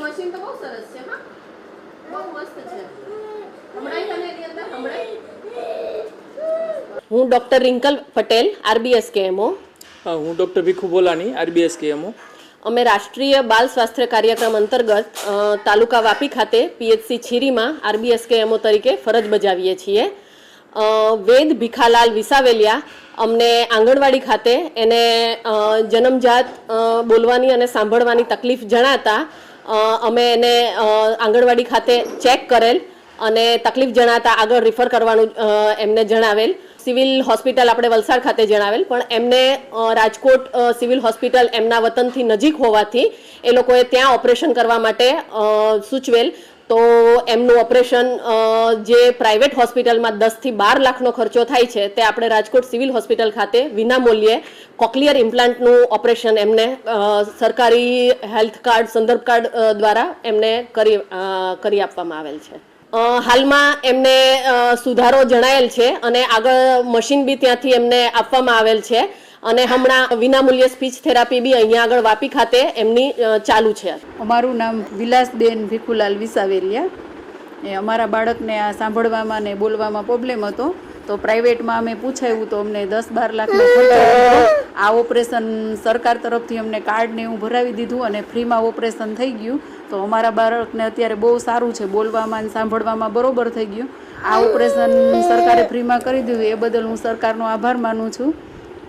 Machine તો બહુ સરસ છે હા બહુ મસ્ત છે હમણાં તને એની અંદર હમણાં હું doctor Rinkal Patel RBS KMO હું doctor Bhikhu Bolani RBS KMO અમે રાષ્ટ્રીય બાલ સ્વાસ્થ્ય કાર્યક્રમ અંતર્ગત તાલુકા વાપી ખાતે પીએચસી છીરીમાં આરબીએસ કેએમઓ તરીકે ફરજ બજાવીએ છીએ. વેદ ભીખાલાલ વિસાવેલિયા અમને આંગણવાડી ખાતે એને જન્મજાત બોલવાની અને સાંભળવાની તકલીફ જણાતા અમે એને આંગણવાડી ખાતે ચેક કરેલ. અને તકલીફ જણાતા આગળ રિફર કરવાનું એમને જણાવેલ. સિવિલ હોસ્પિટલ આપણે વલસાડ ખાતે જણાવેલ, પણ એમને રાજકોટ સિવિલ હોસ્પિટલ એમના વતનથી નજીક હોવાથી એ લોકોએ ત્યાં ઓપરેશન કરવા માટે સૂચવેલ. તો એમનું ઓપરેશન જે પ્રાઇવેટ હોસ્પિટલમાં દસથી બાર લાખનો ખર્ચો થાય છે, તે આપણે રાજકોટ સિવિલ હોસ્પિટલ ખાતે વિનામૂલ્યે કોક્લિયર ઇમ્પ્લાન્ટનું ઓપરેશન એમને સરકારી હેલ્થ કાર્ડ, સંદર્ભ કાર્ડ દ્વારા એમને કરી કરી આપવામાં આવેલ છે. હાલમાં એમને સુધારો જણાયેલ છે અને આગળ મશીન બી ત્યાંથી એમને આપવામાં આવેલ છે. અને હમણાં વિનામૂલ્યે સ્પીચ થેરાપી બી અહીંયા આગળ વાપી ખાતે એમની ચાલુ છે. અમારું નામ વિલાસબેન ભીખુલાલ વિસાવેલિયા એ અમારા બાળકને આ સાંભળવામાં ને બોલવામાં પ્રોબ્લેમ હતો. તો પ્રાઇવેટમાં અમે પૂછાયું તો અમને દસ બાર લાખનો આ ઓપરેશન સરકાર તરફથી અમને કાર્ડ ને એવું ભરાવી દીધું અને ફ્રીમાં ઓપરેશન થઈ ગયું. તો અમારા બાળકને અત્યારે બહુ સારું છે, બોલવામાં અને સાંભળવામાં બરોબર થઈ ગયું. આ ઓપરેશન સરકારે ફ્રીમાં કરી દીધું. એ બદલ હું સરકારનો આભાર માનું છું.